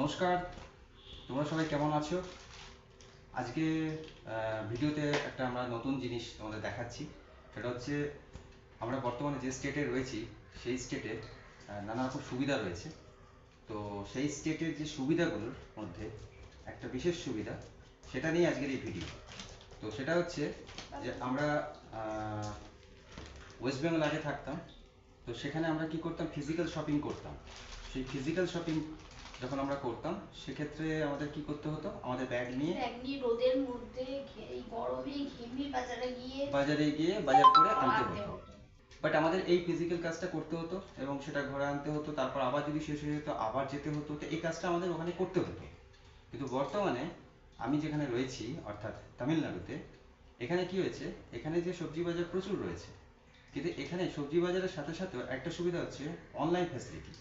নমস্কার। তোমরা সবাই কেমন আছো? আজকে ভিডিওতে একটা আমরা নতুন জিনিস তোমাদের দেখাচ্ছি। সেটা হচ্ছে, আমরা বর্তমানে যে স্টেটে রয়েছি, সেই স্টেটে নানা রকম সুবিধা রয়েছে। তো সেই স্টেটের যে সুবিধাগুলোর মধ্যে একটা বিশেষ সুবিধা, সেটা নিয়ে আজকের এই ভিডিও তো সেটা হচ্ছে যে আমরা ওয়েস্ট বেঙ্গল আগে থাকতাম। তো সেখানে আমরা কি করতাম? ফিজিক্যাল শপিং করতাম। সেই ফিজিক্যাল শপিং যখন আমরা করতাম সেক্ষেত্রে আমাদের কি করতে হতো? আমাদের ব্যাগ নিয়ে এমনি রোদের মধ্যে এই গরমে ঘেমে বাজারে গিয়ে বাজারে গিয়ে বাজার করে আনতে হতো। হতো। বাট আমাদের এই ফিজিক্যাল কাজটা করতে হতো এবং সেটা ঘরে আনতে হতো তারপর আবার যদি শেষ হয়ে যেত আবার যেতে হতো। তো এই কাজটা আমাদের ওখানে করতে হতো। কিন্তু বর্তমানে আমি যেখানে রয়েছি অর্থাৎ তামিলনাড়ুতে এখানে কি হয়েছে? এখানে যে সবজি বাজার প্রচুর রয়েছে। কিন্তু এখানে সবজি বাজারের সাথে সাথেও একটা সুবিধা হচ্ছে অনলাইন ফ্যাসিলিটি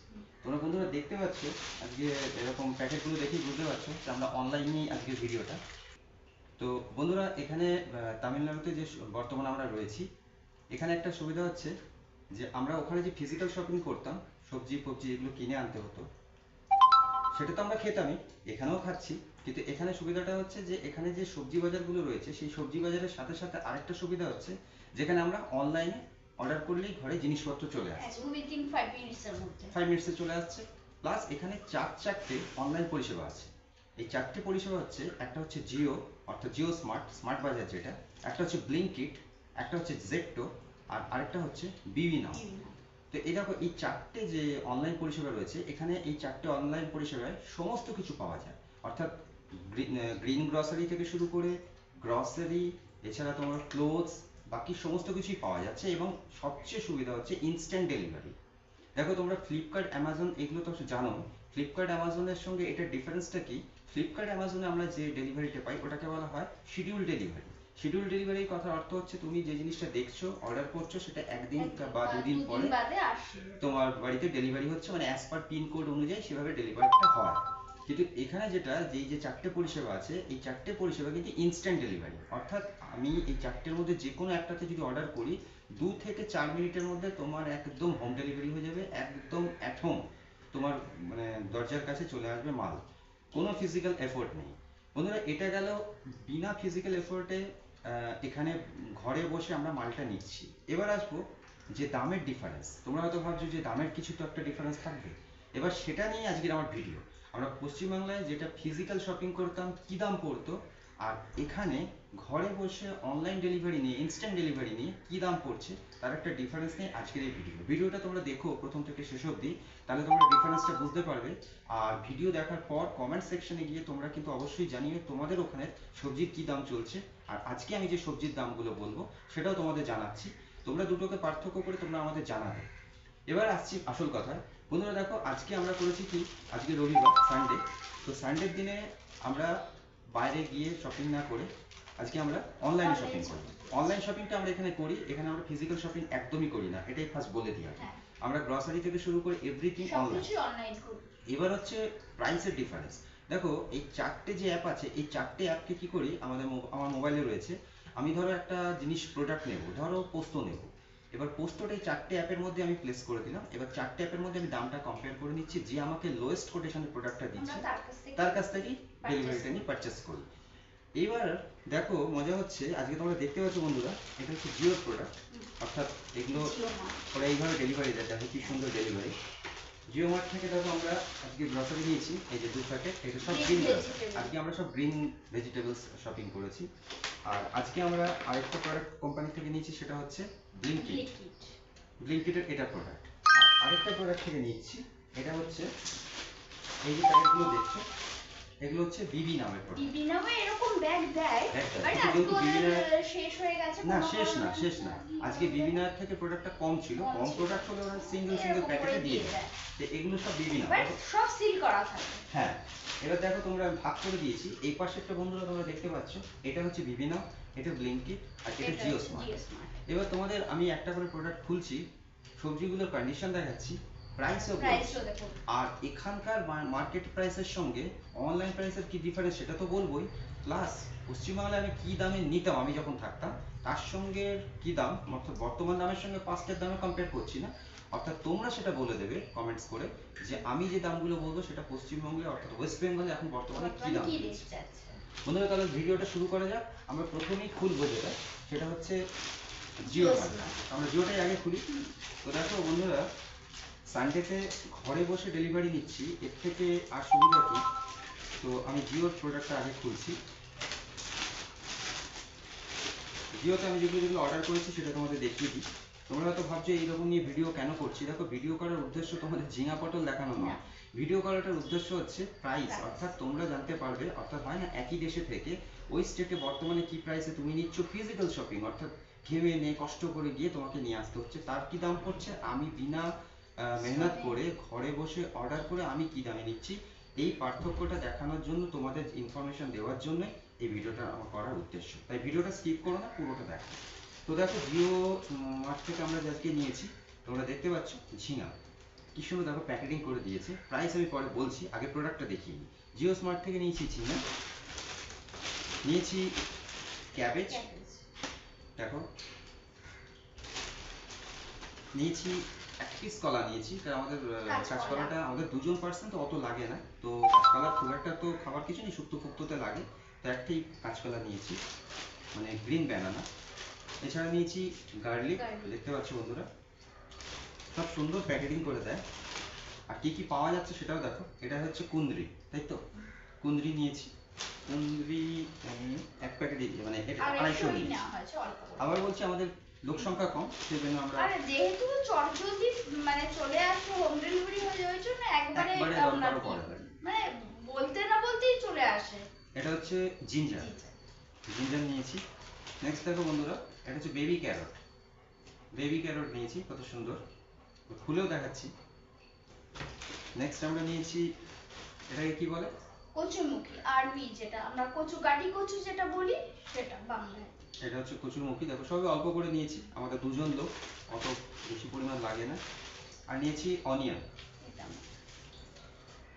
তোমরা বন্ধুরা দেখতে পাচ্ছ, আজকে এরকম প্যাকেটগুলো দেখেই বুঝতে পারছ যে আমরা অনলাইনেই আজকের ভিডিওটা তো বন্ধুরা, এখানে তামিলনাড়ুতে যে বর্তমানে আমরা রয়েছি, এখানে একটা সুবিধা হচ্ছে যে আমরা ওখানে যে ফিজিক্যাল শপিং করতাম, সবজি ফবজি এগুলো কিনে আনতে হতো, সেটা তো আমরা খেতামই, এখানেও খাচ্ছি, কিন্তু এখানে সুবিধাটা হচ্ছে যে এখানে যে সবজি বাজারগুলো রয়েছে, সেই সবজি বাজারের সাথে সাথে আরেকটা সুবিধা হচ্ছে, যেখানে আমরা অনলাইনে অর্ডার করলেই ঘরে জিনিসপত্র চলে আসে উইদিন ফাইভ মিনিটস এর মধ্যে। ফাইভ মিনিটসে চলে আসছে। প্লাস এখানে চার চারটে অনলাইন পরিষেবা আছে। এই চারটে পরিষেবা হচ্ছে একটা হচ্ছে জিও অর্থাৎ জিও স্মার্ট স্মার্ট বাজার যেটা একটা হচ্ছে ব্লিঙ্কিট একটা হচ্ছে জেক্টো আর আরেকটা হচ্ছে বিবি নাও তো এই দেখো এই চারটে যে অনলাইন পরিষেবা রয়েছে এখানে এই চারটে অনলাইন পরিষেবায় সমস্ত কিছু পাওয়া যায়। অর্থাৎ গ্রিন গ্রসারি থেকে শুরু করে গ্রসারি এছাড়া তোমার ক্লোথস বাকি সমস্ত কিছুই পাওয়া যাচ্ছে এবং সবচেয়ে সুবিধা হচ্ছে ইনস্ট্যান্ট ডেলিভারি দেখো তোমরা ফ্লিপকার্ট অ্যামাজন এগুলো তো জানো। ফ্লিপকার্ট অ্যামাজনের সঙ্গে এটার ডিফারেন্সটা কি? ফ্লিপকার্ট অ্যামাজনে আমরা যে ডেলিভারিটা পাই ওটাকে বলা হয় শিডিউল ডেলিভারি শিডিউল ডেলিভারির কথার অর্থ হচ্ছে তুমি যে জিনিসটা দেখছ অর্ডার করছ সেটা একদিন বা দুদিন পরে তোমার বাড়িতে ডেলিভারি হচ্ছে মানে অ্যাজ পার পিন কোড অনুযায়ী সেভাবে ডেলিভারিটা হয়। কিন্তু এখানে যেটা যেই যে চারটে পরিষেবা আছে, এই চারটে পরিষেবা কিন্তু ইনস্ট্যান্ট ডেলিভারি অর্থাৎ আমি এই চারটের মধ্যে যে কোনো একটাতে যদি অর্ডার করি, দু থেকে চার মিনিটের মধ্যে তোমার একদম হোম ডেলিভারি হয়ে যাবে, একদম অ্যাট হোম তোমার মানে দরজার কাছে চলে আসবে মাল। কোনো ফিজিক্যাল এফোর্ট নেই। বন্ধুরা, এটা গেল বিনা ফিজিক্যাল এফোর্টে এখানে ঘরে বসে আমরা মালটা নিচ্ছি। এবার আসব যে দামের ডিফারেন্স তোমরা হয়তো ভাবছ যে দামের কিছু তো একটা ডিফারেন্স থাকবে। এবার সেটা নিয়ে আজকের আমার ভিডিও আমরা পশ্চিমবাংলায় যেটা ফিজিক্যাল শপিং করতাম, কি দাম পড়তো? আর এখানে ঘরে বসে অনলাইন ডেলিভারি নিয়ে ইনস্ট্যান্ট ডেলিভারি নিয়ে কি দাম পড়ছে, তার একটা ডিফারেন্স নিয়ে আজকের এই ভিডিও ভিডিওটা তোমরা দেখো প্রথম থেকে শেষ অবধি, তাহলে তোমরা ডিফারেন্সটা বুঝতে পারবে। আর ভিডিও দেখার পর কমেন্ট সেকশনে গিয়ে তোমরা কিন্তু অবশ্যই জানিও তোমাদের ওখানে সবজির কি দাম চলছে। আর আজকে আমি যে সবজির দামগুলো বলব, সেটাও তোমাদের জানাচ্ছি। তোমরা দুটোকে পার্থক্য করে তোমরা আমাদের জানাবে। এবার আসছি আসল কথা। বন্ধুরা দেখো আজকে আমরা করেছি কি? আজকে রবিবার সানডে তো সানডের দিনে আমরা বাইরে গিয়ে শপিং না করে আজকে আমরা অনলাইনে শপিং করি অনলাইন শপিংটা আমরা এখানে করি এখানে আমরা ফিজিক্যাল শপিং একদমই করি না। এটাই ফার্স্ট বলে দিই আগে। হ্যাঁ। আমরা গ্রসারি থেকে শুরু করে এভরিথিং অনলাইন এবার হচ্ছে প্রাইসের ডিফারেন্স দেখো এই চারটে যে অ্যাপ আছে এই চারটে অ্যাপকে কি করি? আমাদের আমার মোবাইলে রয়েছে। আমি ধরো একটা জিনিস প্রোডাক্ট নেব ধরো পোস্ত নেব। এবার পোস্তটা এই চারটে অ্যাপের মধ্যে আমি প্লেস করে দিলাম। এবার চারটে অ্যাপের মধ্যে আমি দামটা কম্পেয়ার করে নিচ্ছি যে আমাকে লোয়েস্ট কোটেশনের প্রোডাক্টটা দিচ্ছে তার কাছ থেকে তার কাছ থেকেই Purchase ডেলিভারিটা নিয়ে পারচেস করি। এইবার দেখো মজা হচ্ছে আজকে তোমরা দেখতে পাচ্ছ বন্ধুরা এটা হচ্ছে জিওর প্রোডাক্ট অর্থাৎ এগুলো। ওরা এইভাবে ডেলিভারি দেয় দেখো কি সুন্দর ডেলিভারি জিও মার্ট থেকে দেখো আমরা আজকে গ্রসারি নিয়েছি এই যে দু প্যাকেট এটা সব গ্রিন আজকে আমরা সব গ্রিন ভেজিটেবলস শপিং করেছি। আর আজকে আমরা আরেকটা প্রোডাক্ট কোম্পানি থেকে নিয়েছি সেটা হচ্ছে ব্লিঙ্কিট ব্লিঙ্কিটের এটা প্রোডাক্ট আরেকটা প্রোডাক্ট থেকে নিচ্ছি এটা হচ্ছে এই যে প্যাকেটগুলো দেখছ এগুলো হচ্ছে বিবি নামের প্রোডাক্ট বিবিনামে এরকম ব্যাগ দেয় বাট আজকে ওদের শেষ হয়ে গেছে না শেষ না শেষ না। আজকে বিবিনার থেকে প্রোডাক্টটা কম ছিল। কম প্রোডাক্ট হলে ওরা সিঙ্গেল সিঙ্গেল প্যাকেটে দিয়ে দিয়ে। তো এগুলো সব বিবিনা বাট সব সিল করা থাকে। হ্যাঁ এবার দেখো তোমরা ভাগ করে দিয়েছি। এই পাশেরটা বন্ধুরা তোমরা দেখতে পাচ্ছ এটা হচ্ছে বিবিনা এটা ব্লিঙ্কিট আর এটা জিও স্মার্ট এবার তোমাদের আমি একটা করে প্রোডাক্ট খুলছি সবজিগুলোর কন্ডিশন দেখাচ্ছি। প্রাইসও দেখুন আর এখানকার মার্কেট প্রাইসের সঙ্গে অনলাইন প্রাইসের কি ডিফারেন্স সেটা তো বলবোই। প্লাস পশ্চিমবাংলায় আমি কি দামে নিতাম আমি যখন থাকতাম তার সঙ্গে কি দাম? অর্থাৎ বর্তমান দামের সঙ্গে পাঁচটার দামে কম্পেয়ার করছি না। অর্থাৎ তোমরা সেটা বলে দেবে কমেন্টস করে যে আমি যে দামগুলো বলব সেটা পশ্চিমবঙ্গে অর্থাৎ ওয়েস্ট বেঙ্গলে এখন বর্তমানে কি দাম। বন্ধুরা তাহলে ভিডিওটা শুরু করা যাক। আমরা প্রথমেই খুলবো যেটা সেটা হচ্ছে জিও। আমরা জিওটাই আগে খুলি। তো দেখো বন্ধুরা সানডেতে ঘরে বসে ডেলিভারি নিচ্ছি, এর থেকে আর সুবিধা কি? তো আমি জিওর প্রোডাক্টটা আগে খুলছি। জিওতে আমি যেগুলো যেগুলো অর্ডার করেছি সেটা তোমাদের দেখিয়ে দিই। তোমরা হয়তো ভাবছ এইরকম নিয়ে ভিডিও কেন করছি? দেখো ভিডিও করার উদ্দেশ্য তোমাদের ঝিঙা পটল দেখানো নয়। ভিডিও করাটার উদ্দেশ্য হচ্ছে প্রাইস। অর্থাৎ তোমরা জানতে পারবে, অর্থাৎ হয় না, একই দেশে থেকে ওই স্টেটে বর্তমানে কি প্রাইসে তুমি নিচ্ছ ফিজিক্যাল শপিং অর্থাৎ ঘেমে নিয়ে কষ্ট করে গিয়ে তোমাকে নিয়ে আসতে হচ্ছে। তার কি দাম পড়ছে? আমি বিনা মেহনত করে ঘরে বসে অর্ডার করে আমি কি দামে নিচ্ছি এই পার্থক্যটা দেখানোর জন্য তোমাদের ইনফরমেশন দেওয়ার জন্য এই ভিডিওটা আমার করার উদ্দেশ্য। তাই ভিডিওটা স্কিপ করো না পুরোটা দেখো। তো দেখো জিও মার্ট থেকে আমরা আজকে নিয়েছি তোমরা দেখতে পাচ্ছ ঝিঙা। কি সুন্দর দেখো প্যাকেটিং করে দিয়েছে। প্রাইস আমি পরে বলছি আগে প্রোডাক্টটা দেখিয়ে নিই। জিও স্মার্ট থেকে নিয়েছি ঝিঙা। নিয়েছি ক্যাবেজ দেখো। নিয়েছি এক পিস কলা নিয়েছি কারণ আমাদের। কাঁচকলাটা আমাদের দুজন পার্সেন্ট তো অত লাগে না। তো কাঁচকলা খুব একটা তো খাবার কিছু নেই শুক্তো ফুক্তোতে লাগে। তো একটাই কাঁচকলা নিয়েছি মানে গ্রিন ব্যানানা এছাড়া নিয়েছি গার্লিক। দেখতে পাচ্ছ বন্ধুরা। সব সুন্দর প্যাকেটিং করে দেয়। আর কি কি পাওয়া যাচ্ছে সেটাও দেখো। এটা হচ্ছে কুন্দ্রি তাই তো? কুন্দ্রি নিয়েছি। কুন্দ্রি আমি এক প্যাকেট মানে আড়াইশো নিয়েছি। আবার বলছি আমাদের লোক সংখ্যা কম সেই জন্য আমরা আর যেহেতু চটজলদি মানে চলে আসছে হোম ডেলিভারি হয়ে যাওয়ার জন্য একবারে একবারে কি- পড়ে না। মানে বলতে না বলতেই চলে আসে। এটা হচ্ছে জিঞ্জার। জিঞ্জার নিয়েছি। নেক্সট দেখো বন্ধুরা এটা হচ্ছে বেবি ক্যারট বেবি ক্যারট নিয়েছি কত সুন্দর। খুলেও দেখাচ্ছি। নেক্সট আমরা নিয়েছি এটাকে কি বলে? কচুমুখী আরবি যেটা আমরা কচু গাটি কচু যেটা বলি সেটা বাংলায়। এটা হচ্ছে কচুরমুখী দেখো, সবই অল্প করে নিয়েছি। আমাদের দুজন লোক, অত বেশি পরিমাণ লাগে না। আর নিয়েছি অনিয়ন।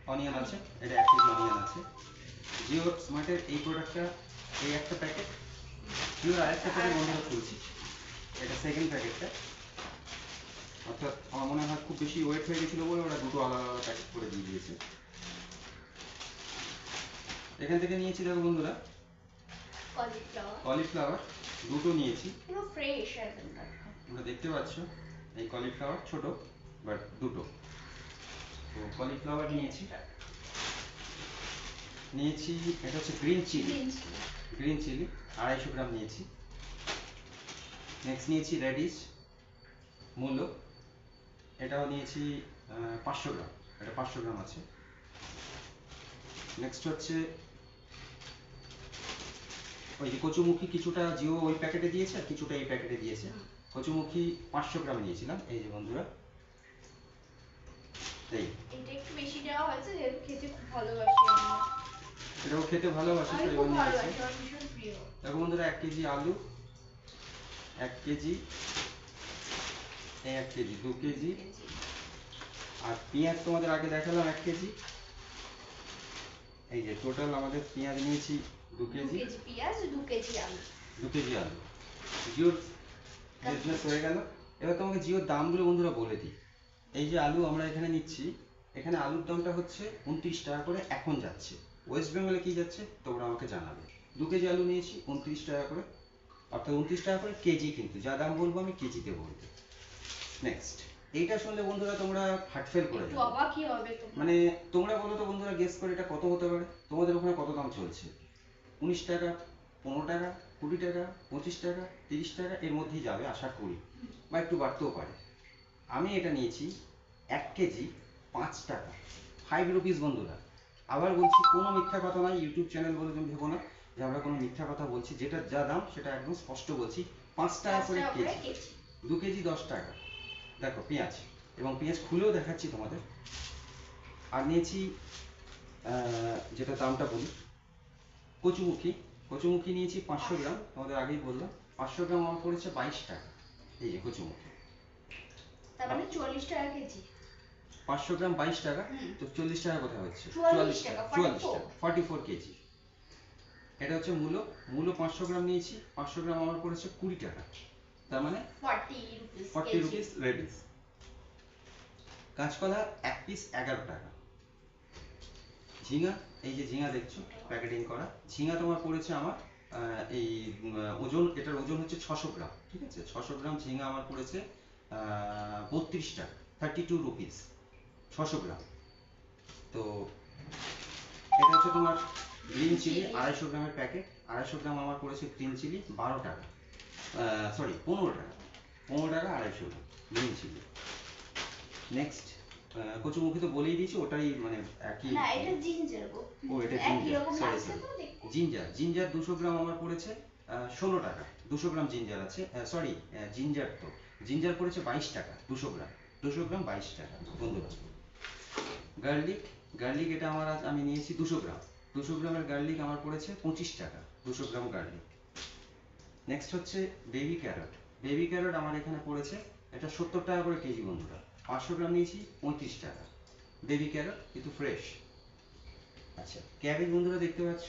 অনিয়ন আছে, এটা এক কেজি অনিয়ন আছে। জিও স্মার্টের এই প্রোডাক্টটা, এই একটা প্যাকেট। জিওর আরেকটা প্যাকেট বন্ধুরা খুলছি এটা সেকেন্ড প্যাকেটটা। অর্থাৎ আমার মনে হয় খুব বেশি ওয়েট হয়ে গেছিল বলে ওরা দুটো আলাদা আলাদা প্যাকেট করে দিয়ে দিয়েছে। এখান থেকে নিয়েছি, দেখো বন্ধুরা। কলিফ্লাওয়ার কলিফ্লাওয়ার দুটো নিয়েছি। পুরো ফ্রেশ একদম। তোমরা দেখতে পাচ্ছ এই কলিফ্লাওয়ার ছোট বাট দুটো। তো কলিফ্লাওয়ার নিয়েছি। নিয়েছি এটা হচ্ছে গ্রিন চিলি গ্রিন চিলি আড়াইশো গ্রাম নিয়েছি। নেক্সট নিয়েছি রেডিশ মূলো। এটাও নিয়েছি পাঁচশো গ্রাম। এটা পাঁচশো গ্রাম আছে। নেক্সট হচ্ছে ওই যে কচুমুখী কিছুটা জিও ওই প্যাকেটে দিয়েছে আর কিছুটা এই প্যাকেটে দিয়েছে। কচুমুখী পাঁচশো গ্রাম নিয়েছিলাম। এই যে বন্ধুরা। এই। এটা একটু বেশি দেওয়া হয়েছে যেহেতু খেতে খুব ভালোবাসি এটাও খেতে ভালোবাসি তাই জন্য দেখো বন্ধুরা এক কেজি আলু এক কেজি এই এক কেজি দু কেজি। আর পেঁয়াজ তোমাদের আগে দেখালাম এক কেজি। এই যে টোটাল আমাদের পেঁয়াজ নিয়েছি দু দু কেজি? কেজি পেঁয়াজ দু কেজি আলু। দু কেজি আলু। জিওর বিজনেস হয়ে গেল। এবার তোমাকে জিওর দামগুলো বন্ধুরা বলে দিই। এই যে আলু আমরা এখানে নিচ্ছি এখানে আলুর দামটা হচ্ছে উনত্রিশ টাকা করে এখন যাচ্ছে। ওয়েস্ট বেঙ্গলে কি যাচ্ছে তোমরা আমাকে জানাবে। দু কেজি আলু নিয়েছি উনত্রিশ টাকা করে। অর্থাৎ উনত্রিশ টাকা করে কেজি কিন্তু। যা দাম বলব আমি কেজিতে বলব। নেক্সট এইটা শুনলে বন্ধুরা তোমরা হার্ট ফেল করে মানে তোমরা বলো তো বন্ধুরা গেস করে এটা কত হতে পারে? তোমাদের ওখানে কত দাম চলছে? উনিশ টাকা পনেরো টাকা কুড়ি টাকা পঁচিশ টাকা তিরিশ টাকা এর মধ্যেই যাবে আশা করি। বা একটু বাড়তেও পারে। আমি এটা নিয়েছি এক কেজি পাঁচ টাকা। ফাইভ রুপিস বন্ধুরা। আবার বলছি কোনো মিথ্যা কথা নয় ইউটিউব চ্যানেল বলে তুমি ভেবো না যে আমরা কোনো মিথ্যা কথা বলছি যেটা যা দাম সেটা একদম স্পষ্ট বলছি পাঁচ টাকা করে কেজি। দু কেজি দশ টাকা। দেখো পেঁয়াজ। এবং পেঁয়াজ খুলেও দেখাচ্ছি তোমাদের। আর নিয়েছি আহ, যেটা দামটা বলি কচুমুখী কচুমুখী নিয়েছি পাঁচশো গ্রাম তোমাদের আগেই বললাম। পাঁচশো গ্রাম আমার পড়েছে বাইশ টাকা। এই যে কচুমুখী। তার মানে চল্লিশ টাকা কেজি। পাঁচশো গ্রাম বাইশ টাকা? তো চল্লিশ টাকা কোথায় হচ্ছে? চুয়াল্লিশ টাকা, চুয়াল্লিশ টাকা ফর্টি ফোর কেজি। এটা হচ্ছে মূলো। মূলো পাঁচশো গ্রাম নিয়েছি। পাঁচশো গ্রাম আমার পড়েছে কুড়ি টাকা। তার মানে 40 rupees ফর্টি রুপিস রেডিস। কাঁচকলা এক পিস এগারো টাকা। ঝিঙা এই যে ঝিঙা দেখছ প্যাকেটিং করা, ঝিঙা তোমার পড়েছে আমার এই ওজন, এটার ওজন হচ্ছে ছশো গ্রাম, ঠিক আছে ছশো গ্রাম ঝিঙা আমার পড়েছে বত্রিশ টাকা থার্টি টু রুপিস ছশো গ্রাম তো, এটা হচ্ছে তোমার গ্রিন চিলি। আড়াইশো গ্রামের প্যাকেট আড়াইশো গ্রাম আমার পড়েছে গ্রিন চিলি বারো টাকা সরি পনেরো টাকা পনেরো টাকা, আড়াইশো গ্রাম গ্রিন চিলি নেক্সট কচুমুখী তো বলেই দিয়েছি ওটাই মানে একই না এটা জিঞ্জার গো ও, এটা দেখতে। জিঞ্জার জিঞ্জার দুশো গ্রাম আমার পড়েছে ষোলো টাকা দুশো গ্রাম জিঞ্জার আছে সরি জিঞ্জার তো। জিঞ্জার পড়েছে বাইশ টাকা দুশো গ্রাম দুশো গ্রাম বাইশ টাকা বন্ধুরা। গার্লিক গার্লিক এটা আমার আজ আমি নিয়েছি দুশো গ্রাম। দুশো গ্রামের গার্লিক আমার পড়েছে পঁচিশ টাকা দুশো গ্রাম গার্লিক নেক্সট হচ্ছে বেবি ক্যারট বেবি ক্যারট আমার এখানে পড়েছে এটা সত্তর টাকা করে কেজি বন্ধুরা। পাঁচশো গ্রাম নিয়েছি, পঁয়ত্রিশ টাকা। বেবি ক্যারট কিন্তু ফ্রেশ আচ্ছা ক্যাবেজ বন্ধুরা দেখতে পাচ্ছ,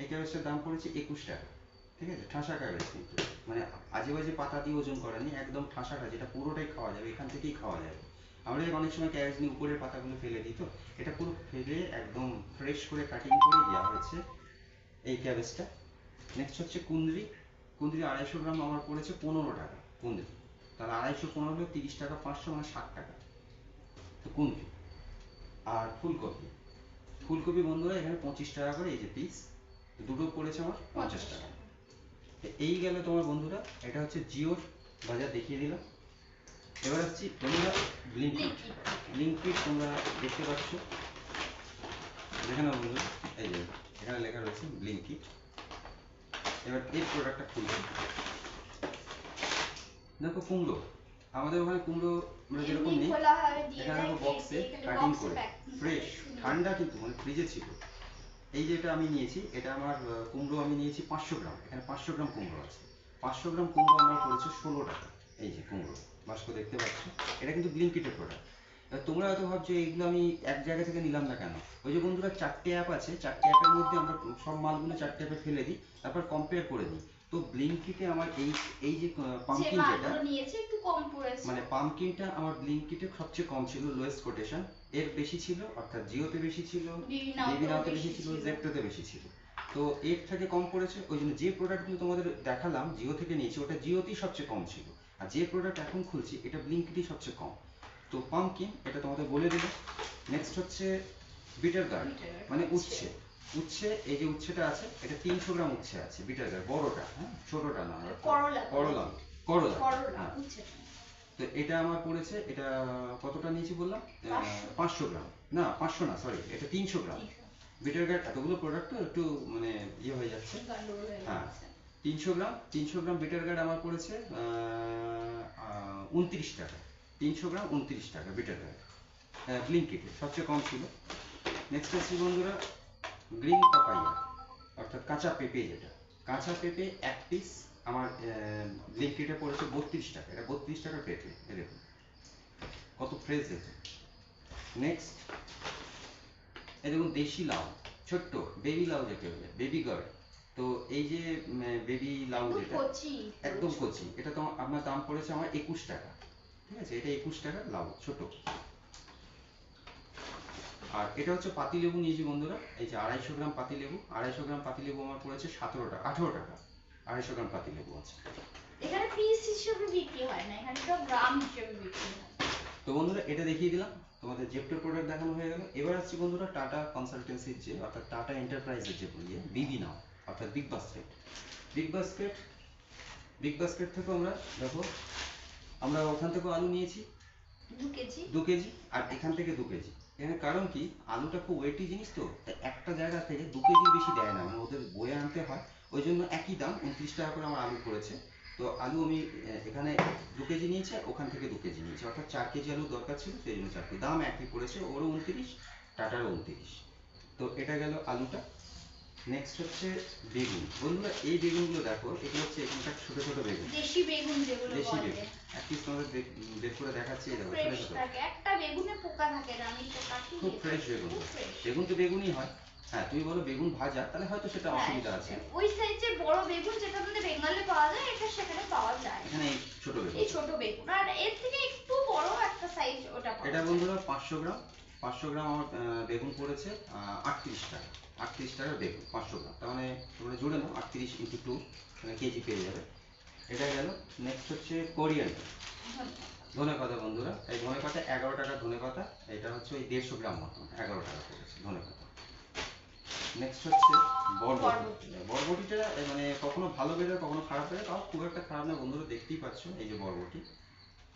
এই ক্যাবেজটার দাম পড়েছে একুশ টাকা। ঠিক আছে? ঠাসা ক্যাবেজ কিন্তু। মানে আজে বাজে পাতা দিয়ে ওজন করা নেই, একদম ঠাসাটা, যেটা পুরোটাই খাওয়া যাবে, এখান থেকেই খাওয়া যাবে। আমরা অনেক সময় ক্যাবেজ নিয়ে উপরের পাতাগুলো ফেলে দিই তো। এটা পুরো ফেলে একদম ফ্রেশ করে কাটিং করে দেওয়া হয়েছে এই ক্যাবেজটা। নেক্সট হচ্ছে কুন্দ্রি কুন্দ্রি আড়াইশো গ্রাম আমার পড়েছে পনেরো টাকা কুন্দ্রি তাহলে আড়াইশো পনেরো তিরিশ টাকা, পাঁচশো মানে ষাট টাকা। তো কুন্দ্রি আর ফুলকপি। ফুলকপি বন্ধুরা এখানে পঁচিশ টাকা করে এই যে পিস দুটো পড়েছে আমার পঞ্চাশ টাকা। এই গেল তোমার বন্ধুরা এটা হচ্ছে জিওর বাজার দেখিয়ে দিলাম। এবার আসছি বন্ধুরা ব্লিঙ্কিট। ব্লিঙ্কিট তোমরা দেখতে পাচ্ছ। দেখে নাও বন্ধুরা এই যে এখানে লেখা রয়েছে ব্লিঙ্কিট এবার এই প্রোডাক্টটা খুলছি। দেখো কুমড়ো। আমাদের ওখানে কুমড়ো মানে যেরকম নেই এখানে দেয় বক্সে কাটিং করে ফ্রেশ ঠান্ডা কিন্তু মানে ফ্রিজে ছিল। এই যে এটা আমি নিয়েছি এটা আমার কুমড়ো আমি নিয়েছি পাঁচশো গ্রাম এখানে পাঁচশো গ্রাম কুমড়ো আছে। পাঁচশো গ্রাম কুমড়ো আমার পড়েছে ষোলো টাকা এই যে কুমড়ো বাস্ক দেখতে পাচ্ছ? এটা কিন্তু ব্লিঙ্কিটের প্রোডাক্ট এবার তোমরা হয়তো ভাবছ এইগুলো আমি এক জায়গা থেকে নিলাম না কেন? ওই যে বন্ধুরা চারটে অ্যাপ আছে চারটে অ্যাপের মধ্যে আমরা সব মালগুলো চারটে অ্যাপে ফেলে দিই তারপর কম্পেয়ার করে দিই তো ব্লিঙ্কিটে আমার এই এই যে পাম্পকিন যেটা নিয়েছে একটু কম পড়েছে। মানে পাম্পকিনটা আমার ব্লিঙ্কিটে সবচেয়ে কম ছিল লোয়েস্ট কোটেশন এর বেশি ছিল অর্থাৎ জিওতে বেশি ছিল বিভিনাতে বেশি ছিল। জেপ্টোতে বেশি ছিল। তো এর থেকে কম পড়েছে ওই জন্য যে প্রোডাক্টগুলো তোমাদের দেখালাম জিও থেকে নিয়েছি ওটা জিওতেই সবচেয়ে কম ছিল। আর যে প্রোডাক্ট এখন খুলছি এটা ব্লিঙ্কিটই সবচেয়ে কম। তো পাম্পকিন এটা তোমাদের বলে দিল নেক্সট হচ্ছে বিটার গার্ড Bitter gourd, মানে উচ্ছে। উচ্ছে এই যে উচ্ছেটা আছে এটা তিনশো গ্রাম উচ্ছে আছে বিটার গার্ড বড়টা হ্যাঁ? ছোটটা না করলা। করলা। করলা হ্যাঁ। উচ্ছে তো এটা আমার পড়েছে এটা কতটা নিয়েছি বললাম? পাঁচশো। গ্রাম। না পাঁচশো না সরি এটা তিনশো গ্রাম। বিটার গার্ড এতগুলো প্রোডাক্ট তো একটু মানে ইয়ে হয়ে যাচ্ছে। হ্যাঁ। তিনশো গ্রাম তিনশো গ্রাম বিটার গার্ড আমার পড়েছে উনত্রিশ টাকা। তিনশো গ্রাম উনত্রিশ টাকা বিটার গার্ড ব্লিঙ্কিটে সবচেয়ে কম ছিল। নেক্সট হচ্ছে বন্ধুরা গ্রিন পাপাইয়া অর্থাৎ কাঁচা পেঁপে যেটা। কাঁচা পেঁপে এক পিস আমার ব্লিঙ্কিটে পড়েছে বত্রিশ টাকা। এটা বত্রিশ টাকা পেঁপে দেখুন। কত ফ্রেশ দেখুন। নেক্সট এই দেখুন দেশি লাউ ছোট্ট বেবি লাউ যাকে বলে বেবি গার্ড তো এই যে বেবি লাউ যেটা একদম কচি। এটা তো আপনার দাম পড়েছে আমার একুশ টাকা। ঠিক আছে? এটা একুশ টাকা লাউ ছোট। আর এটা হচ্ছে পাতিলেবু নিয়েছি বন্ধুরা। এই যে আড়াইশো গ্রাম পাতিলেবু আড়াইশো গ্রাম পাতিলেবু আমার পড়েছে সতেরো টাকা আঠেরো টাকা। আড়াইশো গ্রাম পাতিলেবু আছে। এখানে পিস হিসেবে বিক্রি হয় না এখানে তো গ্রাম হিসেবে বিক্রি হয়। তো বন্ধুরা এটা দেখিয়ে দিলাম। তোমাদের জেপ্টোর প্রোডাক্ট দেখানো হয়ে গেল। এবার আসছি বন্ধুরা টাটা কনসালটেন্সির যে অর্থাৎ টাটা এন্টারপ্রাইজের যে ইয়ে বিবি নাও অর্থাৎ big basket big basket big basket থেকে আমরা দেখো আমরা ওখান থেকে আলু নিয়েছি। দু কেজি। দু কেজি আর এখান থেকে দু কেজি। এখানে কারণ কি? আলুটা খুব ওয়েটি জিনিস তো, তাই একটা জায়গা থেকে দু কেজি বেশি দেয় না মানে ওদের বয়ে আনতে হয়। ওই জন্য একই দাম, উনত্রিশ টাকা করে আমার আলু পড়েছে। তো আলু আমি এখানে দু কেজি নিয়েছি ওখান থেকে দু কেজি নিয়েছি। অর্থাৎ চার কেজি আলু দরকার ছিল, সেই জন্য চার কেজি দাম একই পড়েছে, ওরও উনত্রিশ, টাটারও উনত্রিশ। তো এটা গেল আলুটা। নেক্সট হচ্ছে বেগুন। বন্ধুরা এই বেগুনগুলো দেখো এগুলো হচ্ছে এখানকার ছোট ছোট বেগুন। দেশি বেগুন যেগুলো দেশি বেগুন। একপিস তোমাদের বের করে দেখাচ্ছি দেখো ছোট ছোট। থাকে। একটা বেগুনে পোকা থাকে আমি তো কাটি খুব ফ্রেশ বেগুন। বেগুন তো বেগুনই হয়। হ্যাঁ তুমি বলো বেগুন ভাজা তাহলে হয়তো সেটা হ্যাঁ, অসুবিধা আছে। ওই সাইজের বড় বেগুন যেটা আমাদের বেঙ্গলে পাওয়া যায় এটা সেখানে পাওয়া যায়। এখানে এই ছোট বেগুন। এই ছোট বেগুন। আর এর থেকে একটু বড় একটা সাইজ ওটা পাওয়া এটা। বন্ধুরা পাঁচশো গ্রাম। পাঁচশো গ্রাম আমার বেগুন পড়েছে আটত্রিশ টাকা। আটত্রিশ টাকার বেগুন পাঁচশো গ্রাম। তার মানে তোমরা জুড়ে নাও আটত্রিশ ইন্টু টু মানে কেজি পেয়ে যাবে। এটা গেল নেক্সট হচ্ছে কোরিয়ান্ডার ধনে পাতা বন্ধুরা এই ধনে পাতা এগারো টাকা ধনে পাতা এটা হচ্ছে ওই দেড়শো গ্রাম মতন এগারো টাকা পড়েছে ধনে পাতা। নেক্সট হচ্ছে বরবটি। বরবটি। বরবটিটা মানে কখনো ভালো বেরোয় কখনো খারাপ বেরোয় তাও খুব একটা খারাপ না বন্ধুরা দেখতেই পাচ্ছ এই যে বরবটি।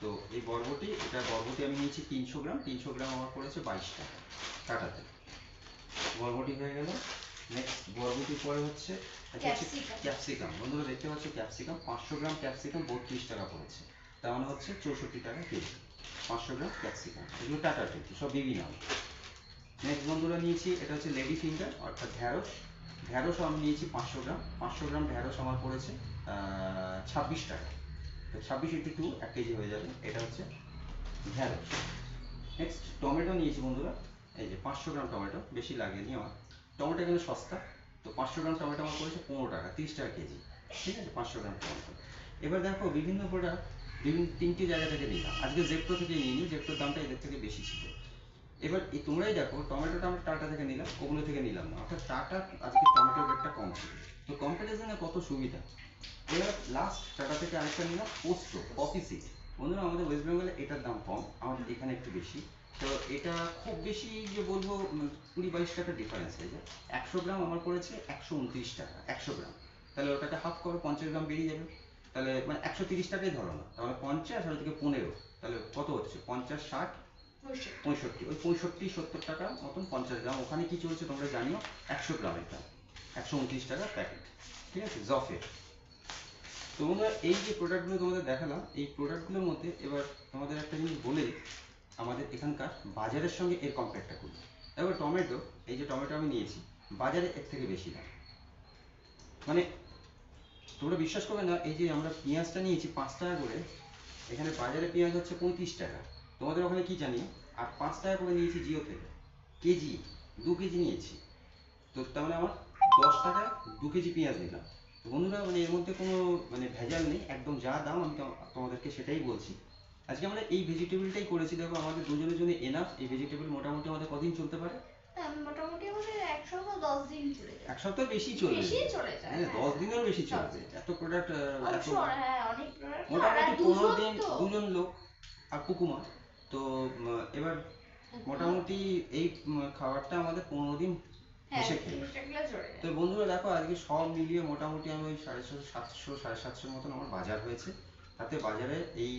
তো এই বরবটি এটা বরবটি আমি নিয়েছি তিনশো গ্রাম তিনশো গ্রাম আমার পড়েছে বাইশ টাকা কাটাতে বরবটি হয়ে গেল। নেক্সট বরবটির পরে হচ্ছে ক্যাপসিকাম। বন্ধুরা দেখতে পাচ্ছ ক্যাপসিকাম পাঁচশো গ্রাম ক্যাপসিকাম বত্রিশ টাকা পড়েছে। তার মানে হচ্ছে চৌষট্টি টাকা কেজি। পাঁচশো গ্রাম ক্যাপসিকাম। এগুলো টাটা টেকি সব বেবি নাম নেক্সট বন্ধুরা নিয়েছি এটা হচ্ছে লেডি ফিঙ্গার অর্থাৎ ঢ্যাঁড়স। ঢ্যাঁড়স আমি নিয়েছি পাঁচশো গ্রাম। পাঁচশো গ্রাম ঢ্যাঁড়স আমার পড়েছে ছাব্বিশ টাকা। তো ছাব্বিশ ইন্টু টু এক কেজি হয়ে যাবে। এটা হচ্ছে ঢ্যাঁড়স। নেক্সট টমেটো নিয়েছি বন্ধুরা। এই যে পাঁচশো গ্রাম টমেটো বেশি লাগেনি আমার। টমেটো এখানে সস্তা। তো পাঁচশো গ্রাম টমেটো আমার পড়েছে পনেরো টাকা, তিরিশ টাকা কেজি। ঠিক আছে? পাঁচশো গ্রাম টমেটো। এবার দেখো বিভিন্ন প্রোডাক্ট বিভিন্ন তিনটি জায়গা থেকে নিলাম। আজকে জেপ্টো থেকে নিইনি জেপ্টোর দামটা এদের থেকে বেশি ছিল। এবার তোমরাই দেখো, টমেটোটা আমরা টাটা থেকে নিলাম, ওগুলো থেকে নিলাম না। অর্থাৎ টাটা আজকে টমেটোর রেটটা কম ছিল। তো কম্পারিজনে কত সুবিধা? এবার লাস্ট টাটা থেকে আরেকটা নিলাম পোস্ত কফি সিড বন্ধুরা, আমাদের ওয়েস্ট বেঙ্গলে এটার দাম কম, আমাদের এখানে একটু বেশি। তো এটা খুব বেশি যে বলব কুড়ি বাইশ টাকা ডিফারেন্স হয়ে যায়। একশো গ্রাম আমার পড়েছে একশো উনত্রিশ টাকা একশো গ্রাম। তাহলে ওটাকে হাফ করো পঞ্চাশ গ্রাম বেরিয়ে যাবে। তাহলে মানে একশো তিরিশ টাকাই ধরো না। তাহলে পঞ্চাশ আর থেকে পনেরো। তাহলে কত হচ্ছে? পঞ্চাশ ষাট? পঁয়ষট্টি। ওই পঁয়ষট্টি সত্তর টাকা মতন পঞ্চাশ গ্রাম। ওখানে কি চলছে তোমরা জানিও? একশো গ্রামের দাম। একশো উনত্রিশ টাকা প্যাকেট ঠিক আছে? জফের তোমরা এই যে প্রোডাক্টগুলো তোমাদের দেখালাম এই প্রোডাক্টগুলোর মধ্যে এবার তোমাদের একটা জিনিস বলে আমাদের এখানকার বাজারের সঙ্গে এর কম্পেয়ারটা করি এবার টমেটো, এই যে টমেটো আমি নিয়েছি, বাজারে এর থেকে বেশি দাম। মানে তোমরা বিশ্বাস করবে না, এই যে আমরা পেঁয়াজটা নিয়েছি পাঁচ টাকা করে, এখানে বাজারে পেঁয়াজ হচ্ছে পঁয়ত্রিশ টাকা। তোমাদের ওখানে কি জানি, আর পাঁচ টাকা করে নিয়েছি জিও থেকে। কেজি, দু কেজি নিয়েছি। তো তার মানে আমার দশ টাকা দু কেজি পেঁয়াজ নিলাম। বন্ধুরা মানে এর মধ্যে কোনো মানে ভেজাল নেই, একদম যা দাম আমি তোমাদেরকে সেটাই বলছি। আজকে আমরা এই ভেজিটেবলটাই করেছি। দেখো আমাদের দুজনের জন্য এনাফ এই ভেজিটেবল মোটামুটি আমাদের কদিন চলতে পারে? মোটামুটি আমাদের এক সপ্তাহ দশ দিন চলে যায়। এক সপ্তাহ বেশি চলে যায়, হ্যাঁ হ্যাঁ। দশ দিনেরও বেশি চলবে এত প্রোডাক্ট এত হ্যাঁ, অনেক। মোটামুটি পনেরো দিন দুজন লোক আর কুকুমা। তো এবার মোটামুটি এই খাবারটা আমাদের পনেরো দিন হ্যাঁ। তো বন্ধুরা দেখো আজকে সব মিলিয়ে মোটামুটি আমি ওই সাড়ে ছশো সাতশো সাড়ে সাতশোর মতন আমার বাজার হয়েছে। তাতে বাজারে এই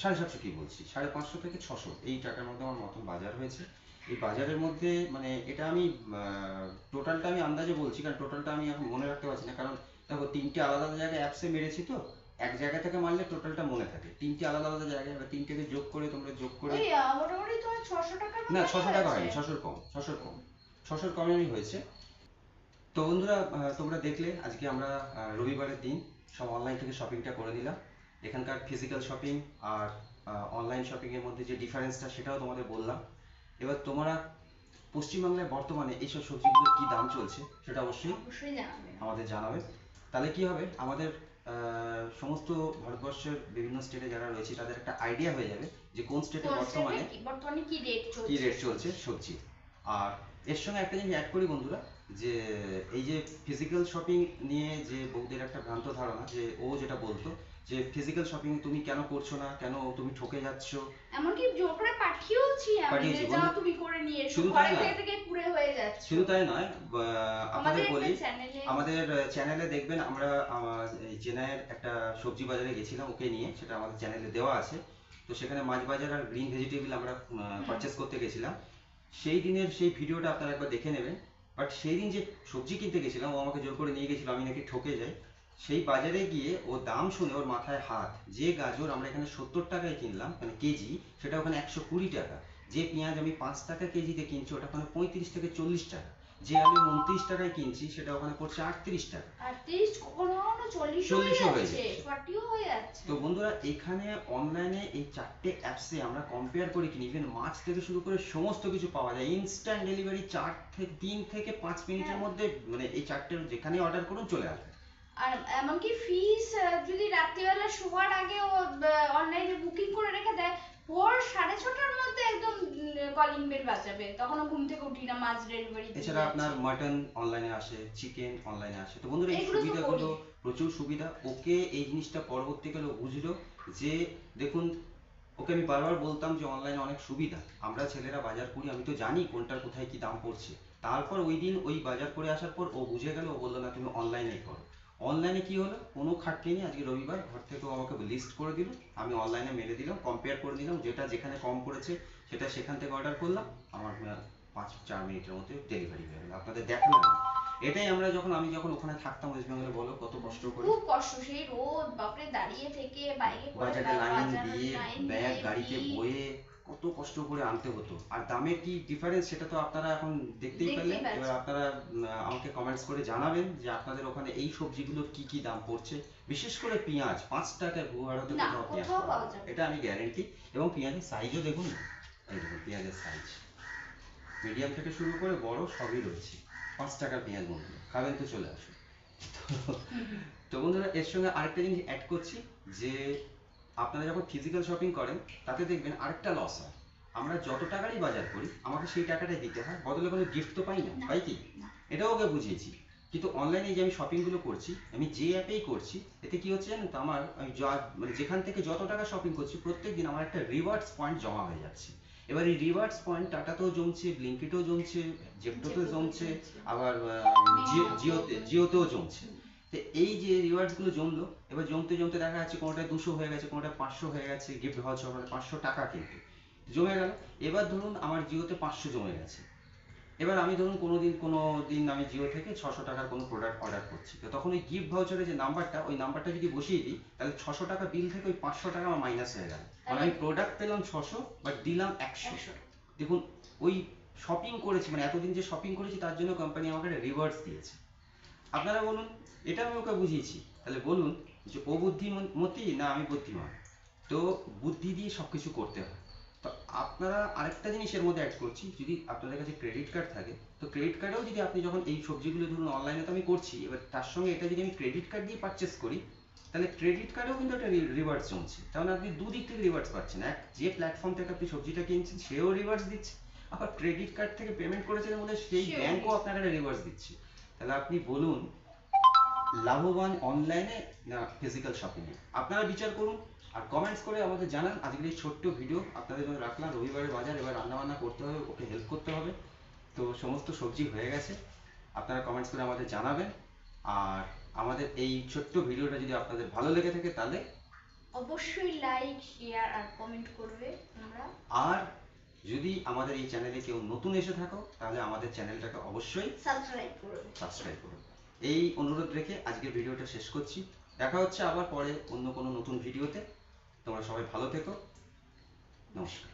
সাড়ে সাতশো কি বলছি? সাড়ে পাঁচশো থেকে ছশো এই টাকার মধ্যে আমার মতন বাজার হয়েছে। এই বাজারের মধ্যে মানে এটা আমি টোটালটা আমি আন্দাজে বলছি কারণ টোটালটা আমি এখন মনে রাখতে পারছি না। কারণ দেখো তিনটে আলাদা আলাদা জায়গায় অ্যাপসে মেরেছি তো এক জায়গা থেকে মারলে টোটালটা মনে থাকে। তিনটে আলাদা আলাদা জায়গায় এবার তিনটেকে যোগ করে তোমরা যোগ করে মোটামুটি তোমার 600 টাকার না ছশো টাকা হয়নি ছশোর কম ছশোর কম। ছশোর কমে হয়েছে। তো বন্ধুরা তোমরা দেখলে আজকে আমরা রবিবারের দিন সব অনলাইন থেকে শপিংটা করে নিলাম। এখানকার ফিজিক্যাল শপিং আর অনলাইন শপিং এর মধ্যে যে ডিফারেন্সটা সেটাও তোমাদের বললাম। এবার তোমরা পশ্চিমবাংলায় বর্তমানে এইসব সবজিগুলোর কি দাম চলছে সেটা অবশ্যই আমাদের জানাবে। তাহলে কি হবে? আমাদের আহ, সমস্ত ভারতবর্ষের বিভিন্ন স্টেটে যারা রয়েছে তাদের একটা আইডিয়া হয়ে যাবে যে কোন স্টেটে বর্তমানে বর্তমানে কি রেট চলছে? কি রেট চলছে সবজি। আর এর সঙ্গে একটা জিনিস অ্যাড করি বন্ধুরা যে এই যে ফিজিক্যাল শপিং নিয়ে যে বৌদের একটা ভ্রান্ত ধারণা যে ও যেটা বলতো যে ফিজিক্যাল শপিং তুমি কেন করছ না কেন তুমি ঠকে যাচ্ছ? এমনকি জোর করে পাঠিয়েওছি আমি যে যাও তুমি করে নিয়ে এসো শুধু ঘরে? থেকে থেকে পুড়ে হয়ে যাচ্ছে। শুধু তাই নয় আপনাদের আমাদের বলি আমাদের চ্যানেলে দেখবেন আমরা চেন্নাইয়ের একটা সবজি বাজারে গেছিলাম ওকে নিয়ে সেটা আমাদের চ্যানেলে দেওয়া আছে। তো সেখানে মাছ বাজার আর গ্রিন ভেজিটেবল আমরা পারচেস করতে গেছিলাম। সেই দিনের সেই ভিডিওটা আপনারা একবার দেখে নেবেন। বাট সেই দিন যে সবজি কিনতে গেছিলাম, ও আমাকে জোর করে নিয়ে গেছিল, আমি নাকি ঠকে যাই। সেই বাজারে গিয়ে ও দাম শুনে ওর মাথায় হাত, যে গাজর আমরা এখানে সত্তর টাকায় কিনলাম মানে কেজি, সেটা ওখানে একশো কুড়ি টাকা। যে পেঁয়াজ আমি পাঁচ টাকা কেজিতে কিনছি, ওটা ওখানে পঁয়ত্রিশ থেকে চল্লিশ টাকা। যে আমি উনত্রিশ টাকায় কিনছি সেটা ওখানে পড়ছে আটত্রিশ টাকা। আর তিরিশ কখনো কখনো চল্লিশও হয়ে 40 হয়ে যাচ্ছে। ফর্টিও হয়ে যাচ্ছে। তো বন্ধুরা এখানে অনলাইনে এই চারটে অ্যাপসে আমরা কম্পেয়ার করে কিনি। ইভেন মাছ থেকে শুরু করে সমস্ত কিছু পাওয়া যায়। ইনস্ট্যান্ট ডেলিভারি চার থেকে তিন থেকে পাঁচ মিনিটের হ্যাঁ। মধ্যে মানে এই চারটে যেখানে অর্ডার করুন চলে আসবে। আর এমনকি ফিস যদি রাত্রিবেলা শোয়ার আগে ও অনলাইনে বুকিং করে রেখে দেয় ভোর সাড়ে ছটার মধ্যে একদম কলিং বেল বাজাবে। তখন ঘুম থেকে উঠি না মাছ ডেলিভারি এছাড়া আপনার মাটন অনলাইনে আসে চিকেন অনলাইনে আসে। তো বন্ধুরা এই সুবিধাগুলো প্রচুর সুবিধা। ওকে এই জিনিসটা পরবর্তীকালে বুঝলো যে দেখুন ওকে আমি বারবার বলতাম যে অনলাইনে অনেক সুবিধা। আমরা ছেলেরা বাজার করি আমি তো জানি কোনটার কোথায় কি দাম পড়ছে। তারপর ওই দিন ওই বাজার করে আসার পর ও বুঝে গেল ও বলল না তুমি অনলাইনে করো। অনলাইনে কি হলো? কোনো খাটনি নেই। আজকে রবিবার। ঘর থেকে ও আমাকে লিস্ট করে দিল। আমি অনলাইনে মেরে দিলাম কম্পেয়ার করে দিলাম যেটা যেখানে কম পড়েছে সেটা সেখান থেকে অর্ডার করলাম। আমার পাঁচ চার মিনিটের মধ্যে ডেলিভারি হয়ে গেল। আপনাদের দেখলাম এটাই আমরা যখন আমি যখন ওখানে থাকতাম ওয়েস্ট বেঙ্গলে বলো কত কষ্ট করে। খুব কষ্ট। সেই রোদ বাপরে দাঁড়িয়ে থেকে বাইরে বাজারে লাইন দিয়ে ব্যাগ গাড়িতে বয়ে কত কষ্ট করে আনতে হতো। আর দামের কি ডিফারেন্স সেটা তো আপনারা এখন দেখতেই পেলেন এবার আপনারা আমাকে কমেন্টস করে জানাবেন যে আপনাদের ওখানে এই সবজিগুলোর কি কি দাম পড়ছে। বিশেষ করে পেঁয়াজ পাঁচ টাকায় গুয়াহাটিতে না, কোথাও পেঁয়াজ। এটা আমি গ্যারেন্টি এবং পেঁয়াজের সাইজও দেখুন। এই দেখুন পেঁয়াজের সাইজ মিডিয়াম থেকে শুরু করে বড় সবই রয়েছে। পাঁচ টাকার পেঁয়াজ বন্ধুরা খাবেন তো চলে আসুন। তো- তো বন্ধুরা এর সঙ্গে আরেকটা জিনিস অ্যাড করছি যে আপনারা যখন ফিজিক্যাল শপিং করেন তাতে দেখবেন আরেকটা লস হয়। আমরা যত টাকারই বাজার করি আমাকে সেই টাকাটাই দিতে হয় বদলে কোনো গিফট তো পাই না। পাই কি? এটাও ওকে বুঝিয়েছি। কিন্তু অনলাইনে যে আমি শপিংগুলো করছি আমি যে অ্যাপেই করছি এতে কি হচ্ছে জানেন তো আমার আমি যা- মানে যেখান থেকে যত টাকা শপিং করছি প্রত্যেক দিন আমার একটা রিওয়ার্ডস পয়েন্ট জমা হয়ে যাচ্ছে। এবার এই রিওয়ার্ডস পয়েন্ট টাটাতেও জমছে ব্লিঙ্কিটেও জমছে জেপটোতেও জমছে। আবার জিও জিওতে জিওতেও জমছে। তো এই যে রিওয়ার্ডসগুলো জমলো এবার জমতে জমতে দেখা যাচ্ছে কোনোটা দুশো হয়ে গেছে কোনোটা পাঁচশো হয়ে গেছে গিফট ভাউচার মানে পাঁচশো টাকা কিন্তু। জমে গেল। এবার ধরুন আমার জিওতে পাঁচশো জমে গেছে। এবার আমি ধরুন কোনো দিন কোনো দিন আমি জিও থেকে ছশো টাকার কোনো প্রোডাক্ট অর্ডার করছি। তো তখন ওই গিফট ভাউচারের যে নাম্বারটা ওই নাম্বারটা যদি বসিয়ে দিই তাহলে ছশো টাকা বিল থেকে ওই পাঁচশো টাকা আমার মাইনাস হয়ে গেল। মানে আমি প্রোডাক্ট পেলাম ছশো বাট দিলাম একশো। একশো। দেখুন ওই শপিং করেছি মানে এতদিন যে শপিং করেছি তার জন্য কোম্পানি আমাকে একটা রিওয়ার্ডস দিয়েছে। আপনারা বলুন এটা আমি ওকে বুঝিয়েছি। তাহলে বলুন যে ও বুদ্ধিমতী না আমি বুদ্ধিমান? তো বুদ্ধি দিয়ে সবকিছু করতে হয়। তো আপনারা আরেকটা জিনিস এর মধ্যে অ্যাড করছি যদি আপনাদের কাছে ক্রেডিট কার্ড থাকে তো ক্রেডিট কার্ডেও যদি আপনি যখন এই সবজিগুলো ধরুন অনলাইনে তো আমি করছি এবার তার সঙ্গে এটা যদি আমি ক্রেডিট কার্ড দিয়ে পারচেস করি তাহলে ক্রেডিট কার্ডেও কিন্তু একটা রিভার্স জমছে। তাহলে আপনি দুদিক থেকে রিভার্স পাচ্ছেন। এক যে প্ল্যাটফর্ম থেকে আপনি সবজিটা কিনছেন সেও রিভার্স দিচ্ছে। আবার ক্রেডিট কার্ড থেকে পেমেন্ট করেছেন বলে সেই ব্যাংকও আপনাকে একটা রিওয়ার্ডস দিচ্ছে। তাহলে আপনি বলুন লাভবান অনলাইনে না ফিজিক্যাল শপিং এ আপনারা বিচার করুন আর কমেন্টস করে আমাদের জানান। আজকের এই ছোট্ট ভিডিও আপনাদের জন্য রাখলাম। রবিবারের বাজার এবার রান্না বান্না করতে হবে ওকে হেল্প করতে হবে। তো সমস্ত সবজি হয়ে গেছে। আপনারা কমেন্টস করে আমাদের জানাবেন। আর আমাদের এই ছোট্ট ভিডিওটা যদি আপনাদের ভালো লেগে থাকে তাহলে অবশ্যই লাইক শেয়ার আর কমেন্ট করবে তোমরা। আর যদি আমাদের এই চ্যানেলে কেউ নতুন এসে থাকো তাহলে আমাদের চ্যানেলটাকে অবশ্যই সাবস্ক্রাইব করুন। এই অনুরোধ রেখে আজকের ভিডিওটা শেষ করছি। দেখা হচ্ছে আবার পরে অন্য কোনো নতুন ভিডিওতে। তোমরা সবাই ভালো থেকো। নমস্কার।